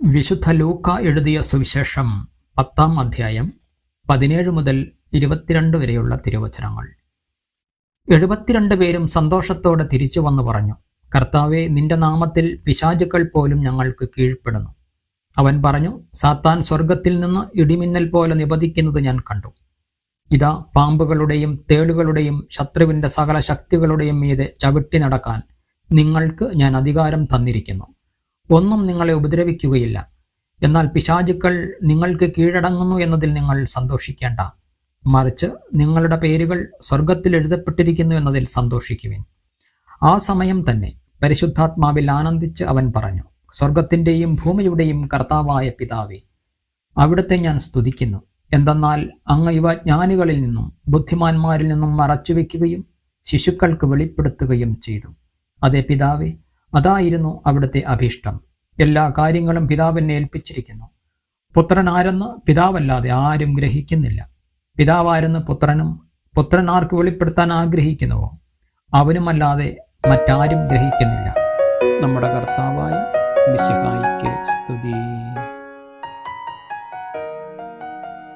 വിശുദ്ധ ലൂക്ക എഴുതിയ സുവിശേഷം പത്താം അധ്യായം പതിനേഴ് മുതൽ ഇരുപത്തിരണ്ട് വരെയുള്ള തിരുവചനങ്ങൾ. എഴുപത്തിരണ്ട് പേരും സന്തോഷത്തോടെ തിരിച്ചു വന്നു പറഞ്ഞു കർത്താവെ നിന്റെ നാമത്തിൽ പിശാചുക്കൾ പോലും ഞങ്ങൾക്ക് കീഴ്പ്പെടുന്നു അവൻ പറഞ്ഞു സാത്താൻ സ്വർഗത്തിൽ നിന്ന് ഇടിമിന്നൽ പോലെ നിപതിക്കുന്നത് ഞാൻ കണ്ടു. ഇതാ പാമ്പുകളുടെയും തേളുകളുടെയും ശത്രുവിന്റെ സകല ശക്തികളുടെയും മീതെ ചവിട്ടി നടക്കാൻ നിങ്ങൾക്ക് ഞാൻ അധികാരം തന്നിരിക്കുന്നു. ഒന്നും നിങ്ങളെ ഉപദ്രവിക്കുകയില്ല. എന്നാൽ പിശാചുക്കൾ നിങ്ങൾക്ക് കീഴടങ്ങുന്നു എന്നതിൽ നിങ്ങൾ സന്തോഷിക്കേണ്ട. മറിച്ച് നിങ്ങളുടെ പേരുകൾ സ്വർഗത്തിൽ എഴുതപ്പെട്ടിരിക്കുന്നു എന്നതിൽ സന്തോഷിക്കുവിൻ. ആ സമയം തന്നെ പരിശുദ്ധാത്മാവിൽ ആനന്ദിച്ച് അവൻ പറഞ്ഞു സ്വർഗത്തിന്റെയും ഭൂമിയുടെയും കർത്താവായ പിതാവേ അവിടുത്തെ ഞാൻ സ്തുതിക്കുന്നു. എന്തെന്നാൽ അങ്ങ് ഇവ ജ്ഞാനികളിൽ നിന്നും ബുദ്ധിമാന്മാരിൽ നിന്നും മറച്ചുവെക്കുകയും ശിശുക്കൾക്ക് വെളിപ്പെടുത്തുകയും ചെയ്തു. അതേ പിതാവേ അതായിരുന്നു അവിടുത്തെ അഭീഷ്ടം. എല്ലാ കാര്യങ്ങളും പിതാവിനെ ഏൽപ്പിച്ചിരിക്കുന്നു. പുത്രൻ ആരെന്ന് പിതാവല്ലാതെ ആരും ഗ്രഹിക്കുന്നില്ല. പിതാവായിരുന്നു പുത്രനും പുത്രൻ ആർക്ക് വെളിപ്പെടുത്താൻ ആഗ്രഹിക്കുന്നുവോ? അവനുമല്ലാതെ മറ്റാരും ഗ്രഹിക്കുന്നില്ല. നമ്മുടെ കർത്താവായ മിശിഹായ